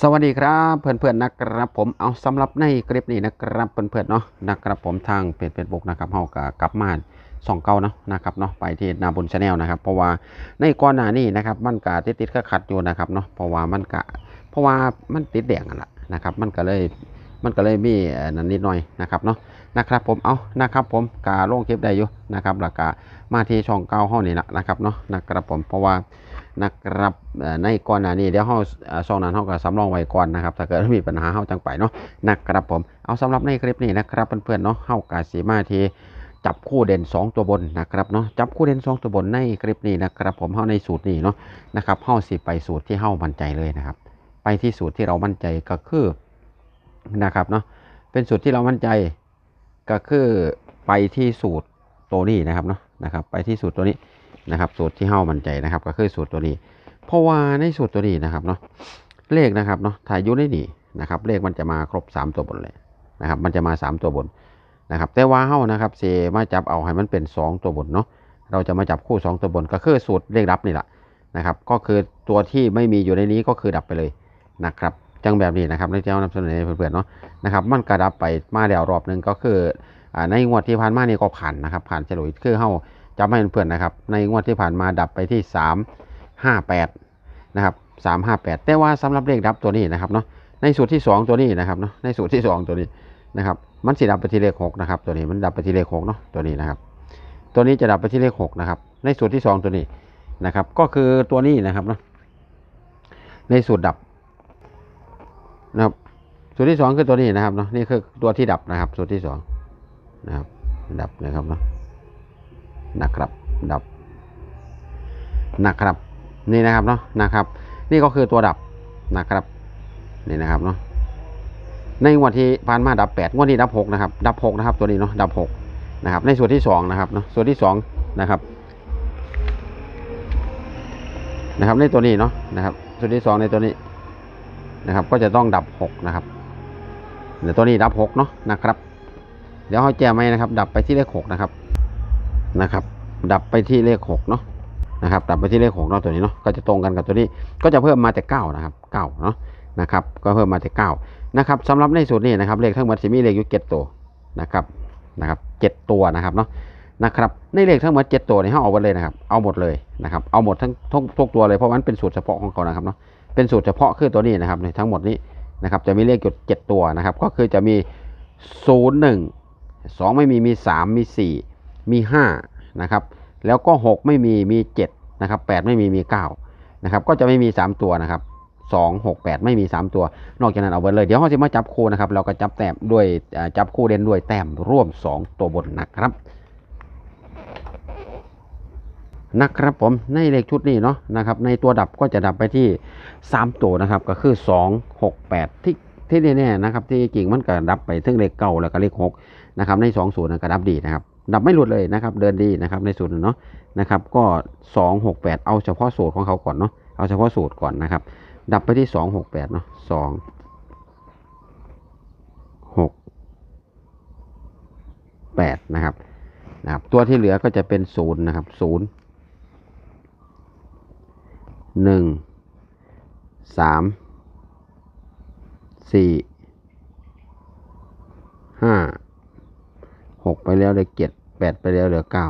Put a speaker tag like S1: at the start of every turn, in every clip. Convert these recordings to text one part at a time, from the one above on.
S1: สวัสดีครับเพื่อนๆนะครับผมเอาสำหรับในคลิปนี้นะครับเพื่อนๆเนาะนะครับผมทางเพจเฟซบุ๊กนะครับเฮากับกลับมาส่องเก่าเนาะนะครับเนาะไปที่นาบุญชาแนลนะครับ เพราะว่าในก่อนหน้านี้นะครับมันกะติดติดขัดอยู่นะครับเนาะเพราะว่ามันกะเพราะว่ามันติดแดงกันละนะครับ มันก็เลยมันก็เลยมีนันนิดหน่อยนะครับเนาะนะครับผมเอานะครับผมกาลงคลิปได้อยู่นะครับแล้วก็มาที่ช่องเก่าเฮานี่ละนะครับเนาะนะครับผมเพราะว่า นะครับเอ่ในก่อนหน้านี้เดี๋ยวเฮาเอ่อช่องนั้นเฮาก็สำรองไว้ก่อนนะครับถ้าเกิดมีปัญหาเฮาจังไปเนาะนะครับผมเอาสำหรับในคลิปนี้นะครับเพื่อนๆเนาะเฮากาสีมาทีจับคู่เด่น 2 ตัวบนนะครับเนาะจับคู่เด่น 2 ตัวบนในคลิปนี้นะครับผมเฮาในสูตรนี้เนาะนะครับเฮาสิไปสูตรที่เฮามั่นใจเลยนะครับ ไปที่สูตรที่เรามั่นใจก็คือนะครับเนาะเป็นสูตรที่เรามั่นใจก็คือไปที่สูตรตัวนี้นะครับเนาะนะครับ ไปที่สูตรตัวนี้ นะครับ สูตรที่เฮ้ามั่นใจนะครับ ก็คือสูตรตัวนี้ เพราะว่าในสูตรตัวนี้นะครับเนาะเลขนะครับเนาะถ้าอยู่ในนี่นะครับ เลขมันจะมาครบ 3 ตัวบนเลยนะครับ มันจะมา 3 ตัวบนนะครับ แต่ว่าเฮ้านะครับเซมาจับเอาให้มันเป็น 2 ตัวบนเนาะเราจะมาจับคู่ 2 ตัวบนก็คือสูตรเลขดับนี่แหละนะครับ ก็คือตัวที่ไม่มีอยู่ในนี้ก็คือดับไปเลยนะครับจังแบบนี้นะครับในเจ้านำเสนอให้เพื่อนๆเนาะนะครับ มันกระดับไปมาแล้วรอบหนึ่งก็คือในงวดที่ผ่านมานี่ก็ผ่านนะครับ ผ่านเฉลยคือเฮ้า จำให้เพื่อนๆนะครับ ในงวดที่ผ่านมาดับไปที่ 3 5 8 นะครับ 3 5 8 แต่ว่าสำหรับเลขดับตัวนี้นะครับเนาะ ในสูตรที่ 2 ตัวนี้นะครับเนาะ ในสูตรที่ 2 ตัวนี้นะครับ มันสิดับไปที่เลข6นะครับ ตัวนี้มันดับไปที่เลข6เนาะ ตัวนี้นะครับ ตัวนี้จะดับไปที่เลข6นะครับ ในสูตรที่ 2 ตัวนี้นะครับ ก็คือตัวนี้นะครับเนาะ ในสูตรดับนะครับ สูตรที่ 2 คือตัวนี้นะครับเนาะ นี่คือตัวที่ดับนะครับ สูตรที่2นะครับ ดับนะครับเนาะ นะครับดับนะครับนี่นะครับเนาะนะครับ นี่ก็คือตัวดับนะครับนี่นะครับเนาะในงวดที่ผ่านมาดับแปดงวดนี้ดับหกนะครับดับหกนะครับ ตัวนี้เนาะดับหกนะครับในส่วนที่สองนะครับเนาะส่วนที่สองนะครับนะครับในตัวนี้เนาะนะครับ ส่วนที่สองในตัวนี้นะครับ ก็จะต้องดับหกนะครับเดี๋ยวตัวนี้ดับหกเนาะนะครับ เดี๋ยวเขาแจ้ไหมนะครับ ดับไปที่เลขหกนะครับ นะครับ ดับไปที่เลขหกเนาะนะครับ ดับไปที่เลขหกเนาะตัวนี้เนาะก็จะตรงกันกับตัวนี้ก็จะเพิ่มมาแต่เก้านะครับเก้าเนาะนะครับ ก็เพิ่มมาแต่เก้านะครับสำหรับในสูตรนี้นะครับเลขทั้งหมดจะมีเลขอยู่เจ็ดตัวนะครับนะครับเจ็ดตัวนะครับเนาะนะครับในเลขทั้งหมดเจ็ดตัวนี่เขาเอาหมดเลยนะครับ เอาหมดเลยนะครับ เอาหมดทั้งทุกตัวเลยเพราะมันเป็นสูตรเฉพาะของเขานะครับเนาะเป็นสูตรเฉพาะคือตัวนี้นะครับในทั้งหมดนี้นะครับจะมีเลขอยู่เจ็ดตัวนะครับ ก็คือจะมีศูนย์หนึ่งสองไม่มีมีสามมีสี่ มีห้านะครับแล้วก็ 6 ไม่มีมี7นะครับ8ไม่มีมี9นะครับก็จะไม่มี 3 ตัวนะครับ2 6 8 ไม่มี 3 ตัว นอกจากนั้นเอาไปเลย เดี๋ยวเขาจะมาจับคู่นะครับเราก็จับแต้มด้วยจับคู่เด่นด้วยแต้มร่วม 2 ตัวบนนะครับนะครับผมในเลขชุดนี้เนาะนะครับในตัวดับก็จะดับไปที่ 3 ตัวนะครับก็คือ 2 6 8 ที่ที่แน่ๆนะครับที่จริงมันก็ดับไปถึงเลขเก้าแล้วก็เลข6นะครับใน2ศูนย์ก็ดับดีนะครับ ดับไม่หลุดเลยนะครับ เดินดีนะครับในสูตรเนาะนะครับ ก็สองหกแปดเอาเฉพาะสูตรของเขาก่อนเนาะเอาเฉพาะสูตรก่อนนะครับ ดับไปที่สองหกแปดเนาะสองหกแปดนะครับนะครับ ตัวที่เหลือก็จะเป็นศูนย์นะครับศูนย์หนึ่งสามสี่ หกไปแล้วเหลือเจ็ดแปดไปแล้วเหลือเก้า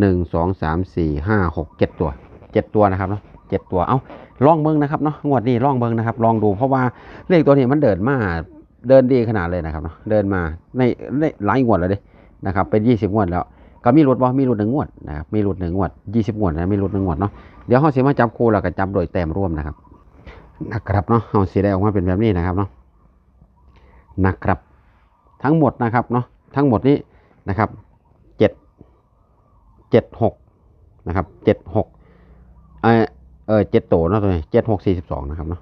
S1: หนึ่งสองสามสี่ห้าหกเจ็ดตัวเจ็ดตัวนะครับเนาะเจ็ดตัวเอาลองเบิ้งนะครับเนาะงวดนี้ลองเบิ้งนะครับลองดูเพราะว่าเลขตัวนี้มันเดินมาเดินดีขนาดเลยนะครับเนาะเดินมาในในหลายงวดแล้วด้นะครับเป็นยี่สิบงวดแล้วก็มีรุดบ่มีรุดหนึ่งงวดนะครับมีรุดหนึ่งงวดยี่สิบงวดนะมีรุดหนึ่งงวดเนาะเดี๋ยวเขาสิมาจับคู่แล้วก็จับโดยแต้มร่วมนะครับนะครับเนาะเขาสีได้ออกมาเป็นแบบนี้นะครับเนาะนะครับ ทั้งหมดนะครับเนาะ ทั้งหมดนี้นะครับเจ็ดเจ็ดหกนะครับเจ็ดหกเออเออเจ็ดโตนะตัวนี้เจ็ดหกสี่สิบสองนะครับเนาะ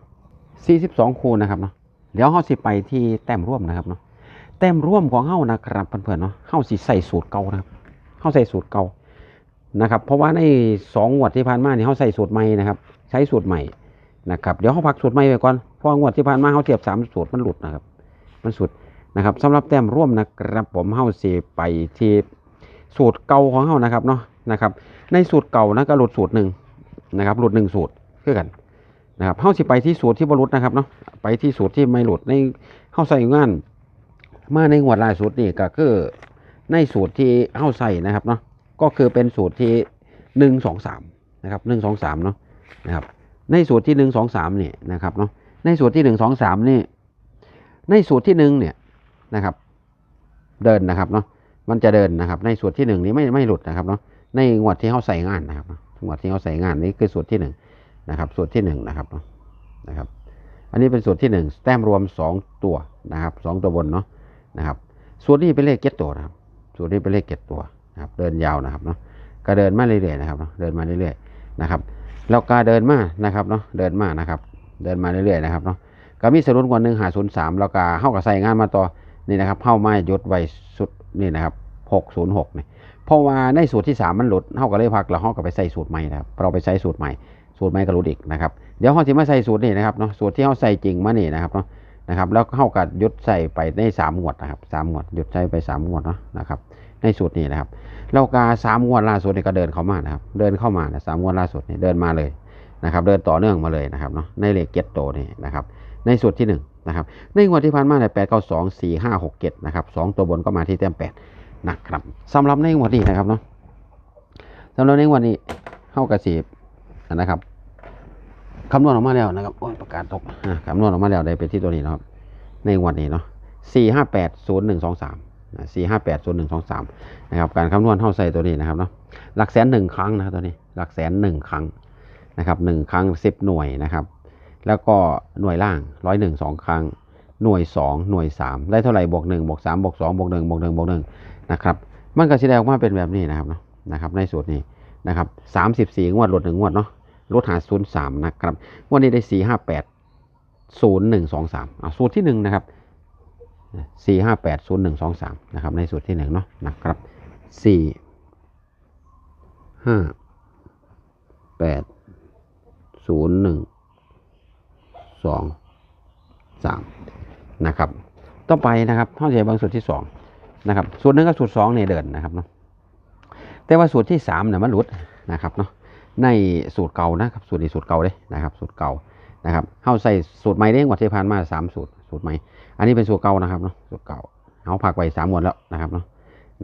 S1: สี่สิบสองคูณนะครับเนาะเดี๋ยวเขาสิไปที่แต้มร่วมนะครับเนาะแต้มร่วมของเฮานะครับเพื่อนๆเนาะเฮาสิใส่สูตรเก่านะครับเฮาใส่สูตรเก่านะครับ เพราะว่าในสองงวดที่ผ่านมาเนี่ยเฮาใส่สูตรใหม่นะครับ ใช้สูตรใหม่นะครับ เดี๋ยวเขาพักสูตรใหม่ไปก่อนเพราะว่างวดที่ผ่านมาเขาเทียบสามสูตรมันหลุดนะครับ มันสุด นะครับสำหรับแต้มร่วมนะครับผมเฮาสิไปที่สูตรเก่าของเฮานะครับเนาะนะครับ ในสูตรเก่านะก็หลุดสูตรหนึ่งนะครับหลุดหนึ่งสูตรคือกันนะครับเฮาสิไปที่สูตรที่บ่หลุดนะครับเนาะไปที่สูตรที่ไม่หลุดในเฮาใส่งานมาในงวล่าสุดนี่ก็คือในสูตรที่เฮาใส่นะครับเนาะก็คือเป็นสูตรที่หนึ่งสองสามนะครับหนึ่งสองสามเนาะนะครับในสูตรที่หนึ่งสองสามนี่นะครับเนาะในสูตรที่หนึ่งสองสามนี่ในสูตรที่หนึ่งเนี่ย นะครับ เดินนะครับเนาะมันจะเดินนะครับ ในสูตรที่หนึ่งนี้ไม่ไม่หลุดนะครับเนาะในงวดที่เขาใส่งานนะครับงวดที่เขาใส่งานนี้คือสูตรที่หนึ่งนะครับ สูตรที่หนึ่งนะครับเนาะนะครับ อันนี้เป็นสูตรที่หนึ่งแต้มรวมสองตัวนะครับสองตัวบนเนาะนะครับสูตรนี้เป็นเลขเก็ตตัวนะครับ สูตรนี้เป็นเลขเก็ตตัวนะครับ เดินยาวนะครับเนาะก็เดินมาเรื่อยๆนะครับเนาะเดินมาเรื่อยๆนะครับแล้วก็เดินมานะครับเนาะเดินมานะครับ เดินมาเรื่อยๆนะครับเนาะก็มีสรุปกว่าหนึ่งหาศูนย์สามแล้วก็เข้ากับใส่งานมาต่อ นี่นะครับเข้ามาหยุดไว้สุดนี่นะครับหกศูนย์หกนี่เพราะว่าในสูตรที่สามมันหลุดเข้ากับเลยพักแล้วเข้ากับไปใส่สูตรใหม่นะครับเราไปใช้สูตรใหม่ สูตรใหม่ก็หลุดอีกนะครับเดี๋ยวเขาจะมาใส่สูตรนี่นะครับเนาะสูตรที่เขาใส่จริงมานี่นะครับเนาะนะครับแล้วเข้ากับยุดใส่ไปในสามงวดนะครับสามงวดหยุดใส่ไปสามงวดเนาะนะครับในสูตรนี้นะครับเรากาสามงวดล่าสุดนี่ก็เดินเข้ามานะครับเดินเข้ามานะสามงวดล่าสุดนี่เดินมาเลยนะครับเดินต่อเนื่องมาเลยนะครับเนาะในเลขเก็ตโตนี่นะครับในสูตรที่หนึ่ง นะครับในงวดที่ผ่านมาเนี่ยแปดเก้าสองสี่ห้าหกเจ็ดนะครับสองตัวบนก็มาที่แต้มแปดนะครับสำหรับในงวดนี้นะครับเนาะสำหรับในงวดนี้เข้ากระสีนะครับคำนวณออกมาแล้วนะครับโอ้ยประกาศตกอะคำนวณออกมาแล้วได้เป็นที่ตัวนี้นะครับ ในงวดนี้เนาะสี่ห้าแปดศูนย์หนึ่งสองสามสี่ห้าแปดศูนย์หนึ่งสองสามนะครับการคำนวณเท่าใส่ตัวนี้นะครับเนาะหลักแสนหนึ่งครั้งนะครับตัวนี้หลักแสนหนึ่งครั้งนะครับหนึ่งครั้งสิบหน่วยนะครับ แล้วก็หน่วยล่างร้อยหนึ่งสองครั้ง หน่วยสองหน่วยสามได้เท่าไหร่บวกหนึ่งบวกสามบวกสองบวกหนึ่งบวกหนึ่งบวกหนึ่งนะครับมันก็แสดงออกมาเป็นแบบนี้นะครับนะครับ ในสูตรนี้นะครับสามสิบสี่งวดลดหนึ่งงวดเนาะลดหาศูนย์สามนะครับงวดนี้ได้สี่ห้าแปดศูนย์หนึ่งสองสามเอาสูตรที่หนึ่งนะครับสี่ห้าแปดศูนย์หนึ่งสองสามนะครับ ในสูตรที่หนึ่งเนาะนะครับสี่ห้าแปดศูนย์หนึ่ง สองสามนะครับต่องไปนะครับเข้าใจบางสูตรที่สองนะครับสูตรหนึ่งกับสูตรสองเนี่ยเดินนะครับเนาะแต่ว่าสูตรที่สามเนี่ยมันหลุดนะครับเนาะในสูตรเก่านะครับสูตรนี้สูตรเก่าเลยนะครับ สูตรเก่านะครับเข้าใส่สูตรใหม่ได้กว่าที่ผ่านมาสามสูตรสูตรใหม่ อันนี้เป็นสูตรเก่านะครับเนาะสูตรเก่าเอาผักไว้สามงวดแล้วนะครับเนาะ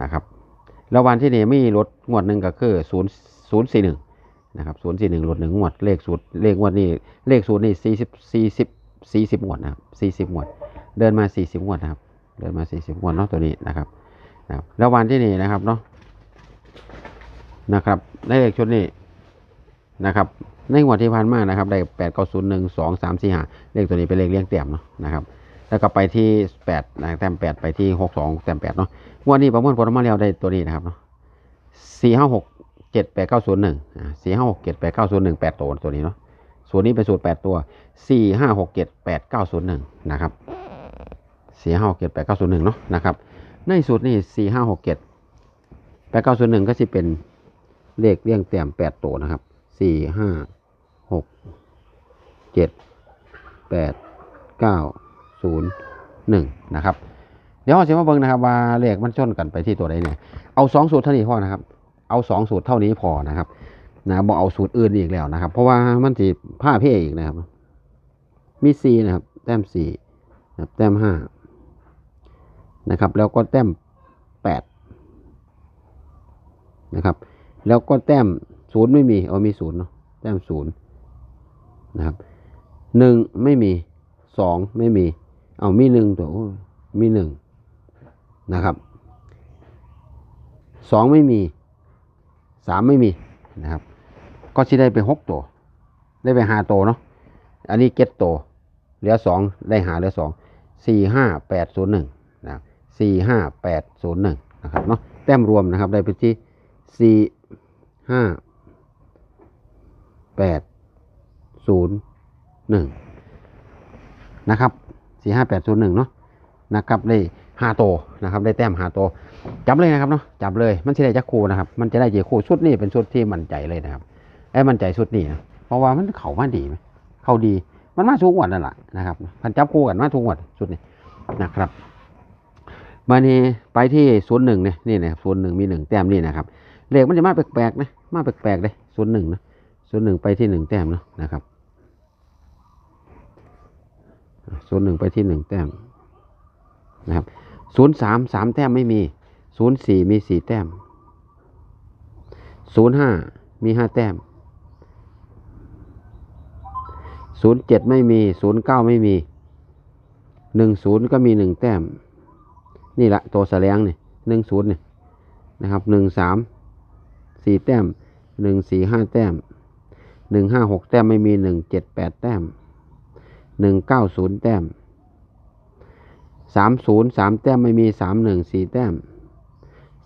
S1: นะครับแล้ววันที่นี่มีลดงวดหนึ่งก็คือศูนย์ศูนย์สี่หนึ่ง นะครับศูนย์สี่หนึ่งลดหนึ่งงวด เลขสูตรเลขงวดนี้เลขสูตรนี่สี่สิบสี่สิบสี่สิบงวดนะครับสี่สิบงวด เดินมาสี่สิบงวดนะครับ เดินมาสี่สิบงวดเนาะตัวนี้นะครับนะครับแล้ววันที่นี่นะครับเนาะนะครับในเลขชุดนี้นะครับในงวดที่ผ่านมานะครับได้แปดเก้าศูนย์หนึ่งสองสามสี่ห้าเลขตัวนี้เป็นเลขเลี้ยงเตี่ยมเนาะนะครับแล้วก็ไปที่แปดนะแต้มแปดไปที่หกสองแต้มแปดเนาะงวันนี้ประมวลผลออกมาแล้วได้ตัวนี้นะครับเนาะสี่ห้าหก เจ็ดแปดเก้าศูนย์หนึ่งสี่ห้าหกเจ็ดแปดเก้าศูนย์หนึ่งแปดตัวตัวนี้เนาะส่วนนี้เป็นสูตรแปดตัวสี่ห้าหกเจ็ดแปดเก้าศูนย์หนึ่งนะครับสี่ห้าหกเจ็ดแปดเก้าศูนย์หนึ่งเนาะนะครับ ในสูตรนี้สี่ห้าหกเจ็ดแปดเก้าศูนย์หนึ่งก็จะเป็นเลขเรียงแต้มแปดตัวนะครับสี่ห้าหกเจ็ดแปดเก้าศูนย์หนึ่งนะครับ เดี๋ยวเราจะมาเบิ่งนะครับว่าเลขมันชนกันไปที่ตัวใดเนี่ย เอาสองสูตรเท่านี้พอนะครับ เอาสองสูตรเท่านี้พอนะครับนะบอกเอาสูตรอื่นอีกแล้วนะครับ เพราะว่ามันจะผ้าเพ่อีกนะครับ มีสี่นะครับ แต้มสี่นะครับ แต้มห้านะครับ แล้วก็แต้มแปดนะครับ แล้วก็แต้มศูนย์ไม่มีเอามีศูนย์เนาะแต้มศูนย์นะครับหนึ่งไม่มีสองไม่มี เอามีหนึ่งตัวมีหนึ่งนะครับสองไม่มี สามไม่มีนะครับ ก็สิได้ไปหกตัว ได้ไปหาตัวเนาะอันนี้เก็ตตัวเหลือสองได้หาเหลือสองสี่ห้าแปดศูนย์หนึ่งนะครับสี่ห้าแปดศูนย์หนึ่งนะครับเนาะแต้มรวมนะครับได้ไปที่สี่ห้าแปดศูนย์หนึ่งนะครับสี่ห้าแปดศูนย์หนึ่งเนาะนะครับได้ ห้าโตนะครับ ได้แต้มห้าโตจับเลยนะครับเนาะจับเลยมันจะได้จักคูนะครับ มันจะได้เจคูชุดนี้เป็นชุดที่มั่นใจเลยนะครับไอ้มั่นใจชุดนี้นะเพราะว่ามันเข่ามาดีเข่าดีมันมาทุกวันนั่นแหละนะครับพันจับคู่กันมาทุกวันชุดนี้นะครับมานี่ไปที่ศูนย์หนึ่งเนี่ยนี่นะครับศูนย์หนึ่งมีหนึ่งแต้มนี่นะครับเลขมันจะมาแปลกๆนะมาแปลกๆเลยศูนย์หนึ่งนะศูนย์หนึ่งไปที่หนึ่งแต้มนะนะครับศูนย์หนึ่งไปที่หนึ่งแต้มนะครับ ศูนย์สามสามแต้มไม่มีศูนย์สี่มีสี่แต้มศูนย์ห้ามีห้าแต้มศูนย์เจ็ดไม่มีศูนย์เก้าไม่มีหนึ่งศูนย์ก็มีหนึ่งแต้ม นี่แหละตัวแสลงเนี่ยหนึ่งศูนย์เนี่ยนะครับหนึ่งสามสี่แต้มหนึ่งสี่ห้าแต้มหนึ่งห้าหกแต้มไม่มีหนึ่งเจ็ดแปดแต้มหนึ่งเก้าศูนย์แต้ม สามศูนย์สามแต้มไม่มีสามหนึ่งสี่แต้ม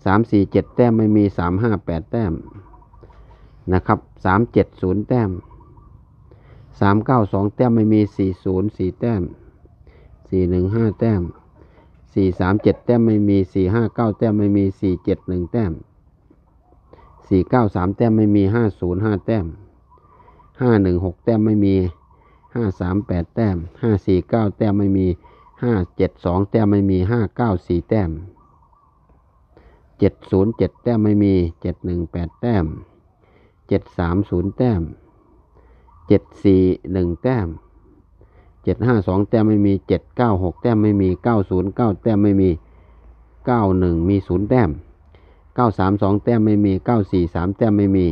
S1: สามสี่เจ็ดแต้มไม่มีสามห้าแปดแต้มนะครับสามเจ็ดศูนย์แต้มสามเก้าสองแต้มไม่มีสี่ศูนย์สี่แต้มสี่หนึ่งห้าแต้มสี่สามเจ็ดแต้มไม่มีสี่ห้าเก้าแต้มไม่มีสี่เจ็ดหนึ่งแต้มสี่เก้าสามแต้มไม่มีห้าศูนย์ห้าแต้มห้าหนึ่งหกแต้มไม่มีห้าสามแปดแต้มห้าสี่เก้าแต้มไม่มี ห้าเจ็ดสองแต้มไม่มีห้าเก้าสี่แต้มเจ็ดศูนย์เจ็ดแต้มไม่มีเจ็ดหนึ่งแปดแต้มเจ็ดสามศูนย์แต้มเจ็ดสี่หนึ่งแต้มเจ็ดห้าสองแต้มไม่มีเจ็ดเก้าหกแต้มไม่มีเก้าศูนย์เก้าแต้มไม่มีเก้าหนึ่งมีศูนย์แต้มเก้าสามสองแต้มไม่มีเก้าสี่สามแต้มไม่มี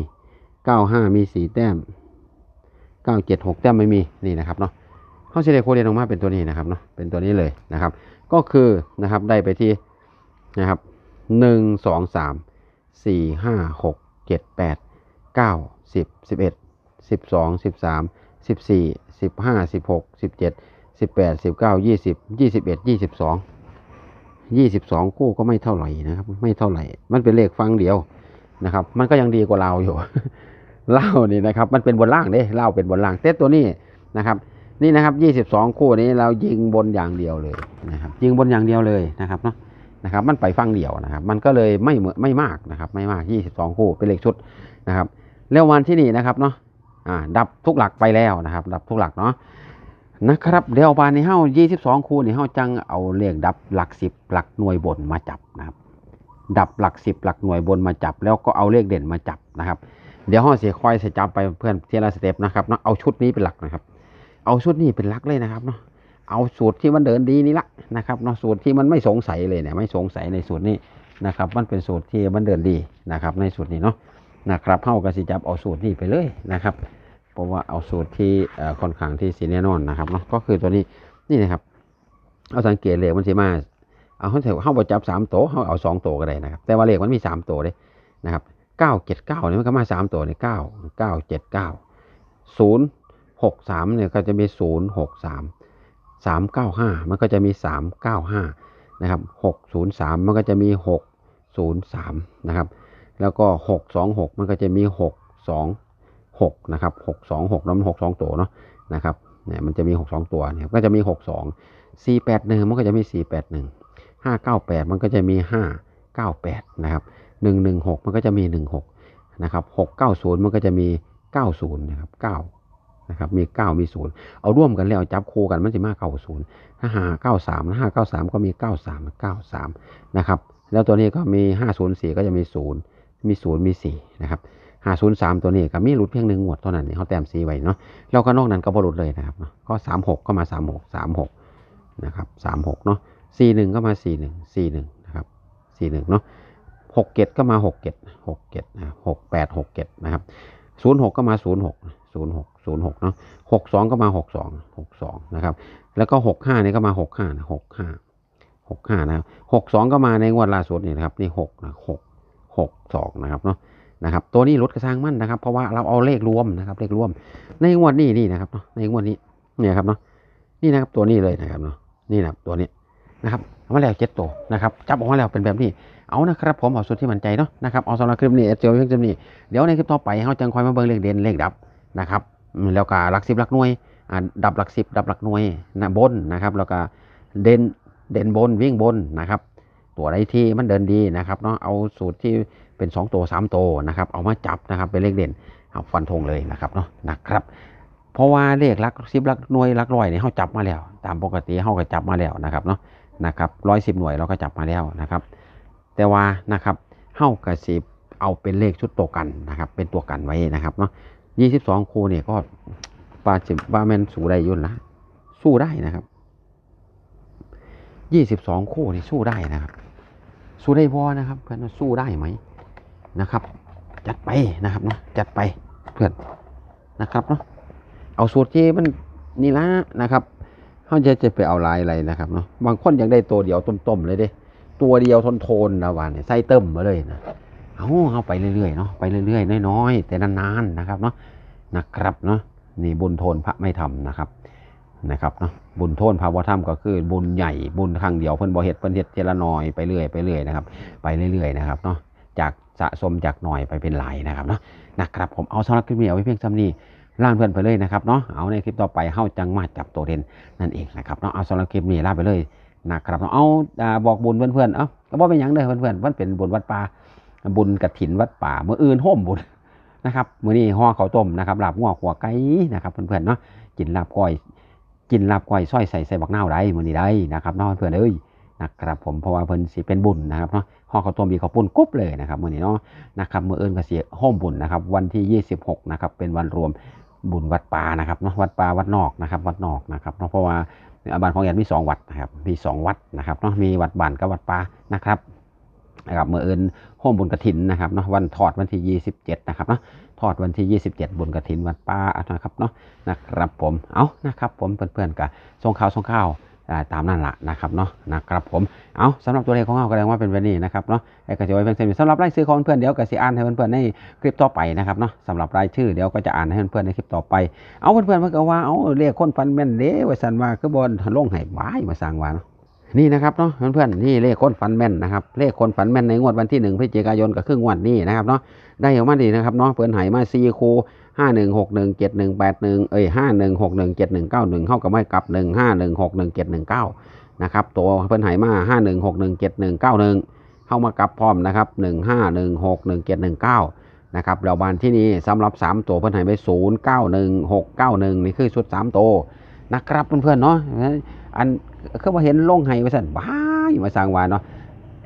S1: เก้าห้ามีสี่แต้มเก้าเจ็ดหกแต้มไม่มีนี่นะครับเนาะ เขาเฉลี่ยโคเรียนออกมาเป็นตัวนี้นะครับเนาะเป็นตัวนี้เลยนะครับ ก็คือนะครับได้ไปที่นะครับหนึ่งสองสามสี่ห้าหกเจ็ดแปดเก้าสิบสิบเอ็ดสิบสองสิบสามสิบสี่สิบห้าสิบหกสิบเจ็ดสิบแปดสิบเก้ายี่สิบยี่สิบเอ็ดยี่สิบสองยี่สิบสองคู่ก็ไม่เท่าไหร่นะครับ ไม่เท่าไหร่ มันเป็นเลขฟังเดียวนะครับ มันก็ยังดีกว่าเราอยู่เล่านี่นะครับ มันเป็นบนล่างเด้เล่าเป็นบนล่างเต้ตัวนี้นะครับ นี่นะครับยี่สิบสองคู่นี้เรายิงบนอย่างเดียวเลยนะครับ ยิงบนอย่างเดียวเลยนะครับเนาะนะครับ มันไปฟังเดียวนะครับ มันก็เลยไม่เหมือไม่มากนะครับ ไม่มากยี่สิบสองคู่เป็นเลขชุดนะครับแล้ววันที่นี่นะครับเนาะอ่าดับทุกหลักไปแล้วนะครับ ดับทุกหลักเนาะนะครับเดี๋ยวบานในเฮ้า22 คู่ในเฮ้าจังเอาเลขดับหลักสิบหลักหน่วยบนมาจับนะครับดับหลักสิบหลักหน่วยบนมาจับ แล้วก็เอาเลขเด่นมาจับนะครับ เดี๋ยวห้องเสียคอยเสียจับไปเพื่อนเทียละสเต็ปนะครับเนาะเอาชุดนี้เป็นหลักนะครับ เอาชุดนี้เป็นหลักเลยนะครับเนาะเอาสูตรที่มันเดินดีนี่ละนะครับเนาะสูตรที่มันไม่สงสัยเลยเนี่ยไม่สงสัยในสูตรนี้นะครับ มันเป็นสูตรที่มันเดินดีนะครับ ในสูตรนี้เนาะนะครับเฮาก็สิจับเอาสูตรนี้ไปเลยนะครับเพราะว่าเอาสูตรที่ค่อนข้างที่สีแน่นอนนะครับเนาะก็คือตัวนี้นี่นะครับ เอาสังเกตเลขมันสิมาเอาเขาถือเฮาบ่จับสามโตเฮาเอาสองตัวก็ได้นะครับ แต่ว่าเลขมันมีสามตัวเลยนะครับเก้าเจ็ดเก้าเนี่ยมันก็มาสามตัวนี่เก้าเก้าเจ็ดเก้าศูนย์ หกสามเนี่ยก็จะมีศูนย์หกสามสามเก้าห้ามันก็จะมีสามเก้าห้านะครับหกศูนย์สามมันก็จะมีหกศูนย์สามนะครับ แล้วก็หกสองหกมันก็จะมีหกสองหกนะครับหกสองหกแล้วมันหกสองตัวเนาะ นะครับเนี่ยมันจะมีหกสองตัวเนี่ยก็จะมีหกสองสี่แปดหนึ่งมันก็จะมีสี่แปดหนึ่งห้าเก้าแปดมันก็จะมีห้าเก้าแปดนะครับหนึ่งหนึ่งหกมันก็จะมีหนึ่งหกนะครับหกเก้าศูนย์มันก็จะมีเก้าศูนย์นะครับเก้า นะครับมีเก้ามีศูนย์เอาร่วมกันแล้วจับคู่กันมันจะมาเก้าศูนย์ถ้าหาเก้าสามห้าเก้าสามก็มีเก้าสามเก้าสามนะครับแล้วตัวนี้ก็มีห้าศูนย์สี่ก็จะมีศูนย์มีศูนย์มีสี่นะครับหาศูนย์สามตัวนี้ก็มีหลุดเพียงหนึ่งงวดเท่านั้นนี่เขาแต้มสีไว้เนาะแล้วก็นอกนั้นก็บหลุดเลยนะครับก็สามหกก็มาสามหกสามหกนะครับสามหกเนาะสี่หนึ่งก็มาสี่หนึ่งสี่หนึ่งนะครับสี่หนึ่งเนาะหกเจ็ดก็มาหกเจ็ดหกเจ็ดนะหกแปดหกเจ็ดนะครับศูนย์หกก็มาศูนย์หก ศูนย์หกศูนย์หกเนาะหกสองก็มาหกสองหกสองนะครับ แล้วก็หกห้านี่ก็มาหกห้าหกห้าหกห้านะครับหกสองก็มาในงวดล่าสุดนี่นะครับนี่หกนะหกหกสองนะครับเนาะนะครับ ตัวนี้ลดกระซังมั่นนะครับ เพราะว่าเราเอาเลขรวมนะครับ เลขรวม ในงวดนี้นี่นะครับเนาะในงวดนี้เนี่ยครับเนาะนี่นะครับตัวนี้เลยนะครับเนาะนี่นะตัวนี้นะครับเอามาแล้วเจ็ดตัวนะครับจับออกมาแล้วเป็นแบบนี้เอานะครับผมเอาสุดที่มั่นใจเนาะนะครับเอาสำหรับคลิปนี้เอเจียเพียงคลิปนี้เดี๋ยวในคลิปต่อไปเราจังคอยมาเบิ่งเลขเด่นเลขดับ นะครับแล้วก็หลักสิบหลักหน่วยดับหลักสิบดับหลักหน่วยนะบนนะครับ แล้วก็เด่นเด่นบนวิ่งบนนะครับ ตัวใดที่มันเดินดีนะครับเนาะเอาสูตรที่เป็น 2 ตัว 3 ตัวนะครับ เอามาจับนะครับเป็นเลขเด่นเอาฟันธงเลยนะครับเนาะนะครับ เพราะว่าเลขหลักสิบหลักหน่วยหลักร้อยเนี่ยเขาจับมาแล้ว ตามปกติเขาก็จับมาแล้วนะครับเนาะนะครับร้อยสิบหน่วยเราก็จับมาแล้วนะครับ แต่ว่านะครับเฮ้ากระสิบเอาเป็นเลขชุดตัวกันนะครับ เป็นตัวกันไว้นะครับเนาะ ยี่สิบสองคูเนี่ยก็ปาจิบว่าแมนสู้ได้ยุ่นนะสู้ได้นะครับยี่สิบสองคู่นี่สู้ได้นะครับ สู้ได้พอนะครับเพื่อนสู้ได้ไหมนะครับ จัดไปนะครับเนาะจัดไปเพื่อนนะครับเนาะเอาสูตรที่มันนี่ละนะครับเขาจะจะไปเอาลายอะไรนะครับเนาะบางคนอยากได้ตัวเดียวต้มๆเลยเด้ตัวเดียวทนทนๆนะวันเนี่ยใส่เติมมาเลยนะ เอาเอาไปเรื่อยๆเนาะไปเรื่อยๆน้อยๆแต่นานๆนะครับเนาะนะครับเนาะนี่บุญโทนพระไม่ทำนะครับนะครับเนาะบุญโทนพระบ่ทำก็คือบุญใหญ่บุญครั้งเดียวเพิ่นบ่เฮ็ดเพิ่นเฮ็ดเทละน้อยไปเรื่อยไปเรื่อยนะครับไปเรื่อยๆนะครับเนาะจากสะสมจากหน่อยไปเป็นหลายนะครับเนาะนะครับผมเอาสำหรับคลิปนี้เอาไว้เพียงซ้ำนี้ล่างเพื่อนไปเลยนะครับเนาะเอาในคลิปต่อไปเฮาจังมาจับตัวเด่นนั่นเองนะครับเนาะเอาสำหรับคลิปนี้ลาไปเลยนะครับเนาะเอาบอกบุญเพื่อนๆเอ้าก็บ่เป็นยังเด้อเพื่อนๆมันเป็นบุญวัดป่า บุญกฐินวัดป่าเมื้ออื่นโฮมบุญนะครับมื้อนี้ห่อข้าวต้มนะครับลาบงัวขัวไก่นะครับเพื่อนๆเนาะกินลาบก้อยกินลาบก้อยซอยใส่ใส่บักเนาได้มื้อนี้ได้นะครับเนาะเพื่อนเอ้ยนะครับผมเพราะว่าเพิ่นสิเป็นบุญนะครับเนาะห่อข้าวต้มมีข้าวปุ้นกรุบเลยนะครับมื้อนี้เนาะนะครับมื้ออื่นก็สิโฮมบุญนะครับ วันที่ 26นะครับเป็นวันรวมบุญวัดป่านะครับเนาะวัดป่าวัดนอกนะครับ วัดนอกนะครับเนาะเพราะว่าบ้านของแอนมีสองวัดนะครับมีสองวัดนะครับเนาะมีวัดบ้านกับวัดป่านะครับ นะครับเมื้อเอื่นโฮมบุญกฐินนะครับเนาะวันทอดวันที่ 27 นะครับเนาะทอดวันที่ 27 บุญกฐินวัดป่านะครับเนาะนะครับผมเอานะครับผมเพื่อนๆก็ส่งข่าวส่งข่าวตามนั่นแหละนะครับเนาะนะครับผมเอาสำหรับตัวเลขของเราก็แสดงว่าเป็นแบบนี้นะครับเนาะไอ้กระจายเป็นเซนสำหรับรายชื่อของเพื่อนเดี๋ยวกสิอ่านให้เพื่อนๆในคลิปต่อไปนะครับเนาะสำหรับรายชื่อเดี๋ยวก็จะอ่านให้เพื่อนๆในคลิปต่อไปเอาเพื่อนๆเพื่อนก็ว่าเอาเลขคนฟันแม่นเด้ว่าสันว่าคือบนลงให้บ้ายมาสร้างว่าเนาะ นี่นะครับเนาะเพื่อนๆนี่เลขคนฟันแม่นนะครับเลขคนฟันแม่นในงวดวันที่หนึ่งพฤศจิกายนกับครึ่งวดนี้นะครับเนาะได้ออกมาดีนะครับเนาะเพื่อนหายมาซีคูห้าหนึ่งหกหนึ่งเจ็ดหนึ่งแปดหนึ่งเอ้ยห้าหนึ่งหกหนึ่งเจ็ดหนึ่งเก้าหนึ่งเข้ากับไม่กลับหนึ่งห้าหนึ่งหกหนึ่งเจ็ดหนึ่งเก้านะครับตัวเพิ่อนหายมาห้าหนึ่งหกหนึ่งเจ็ดหนึ่งเก้าหนึ่งเข้ามากลับพร้อมนะครับหนึ่งห้าหนึ่งหกหนึ่งเจ็ดหนึ่งเก้านะครับเราบานที่นี้สำหรับสามตัวเพิ่อนหายไปศูนย์เก้าหนึ่งหกเก้าหนึ่งนี่คือชุดสามตัวนะครับเพื่อนๆเนาะอัน คือมาเห็นล่งไห้ไว้สั่นบ้ายมาสร้างวานเนาะ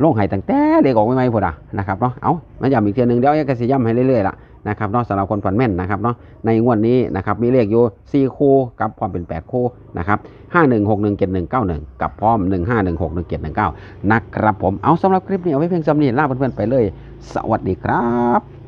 S1: ล่งไห้ตั้งแต่เด็กออกไม่ไม่พอดอะนะครับเนาะเอามาย้ำอีกเทียนึงเดี๋ยวยังกระสีย้ำให้เรื่อยๆล่ะนะครับเนาะสำหรับคนฝันแม่นนะครับเนาะในงวดนี้นะครับมีเลขอยู่สี่คู่กับความเป็นแปดคู่นะครับห้าหนึ่งหกหนึ่งเจ็ดหนึ่งเก้าหนึ่งกับพร้อมหนึ่งห้าหนึ่งหกหนึ่งเจ็ดหนึ่งเก้านะครับผมเอาสำหรับคลิปนี้เอาไว้เพียงสำนีลาเพื่อนๆไปเลย สวัสดีครับ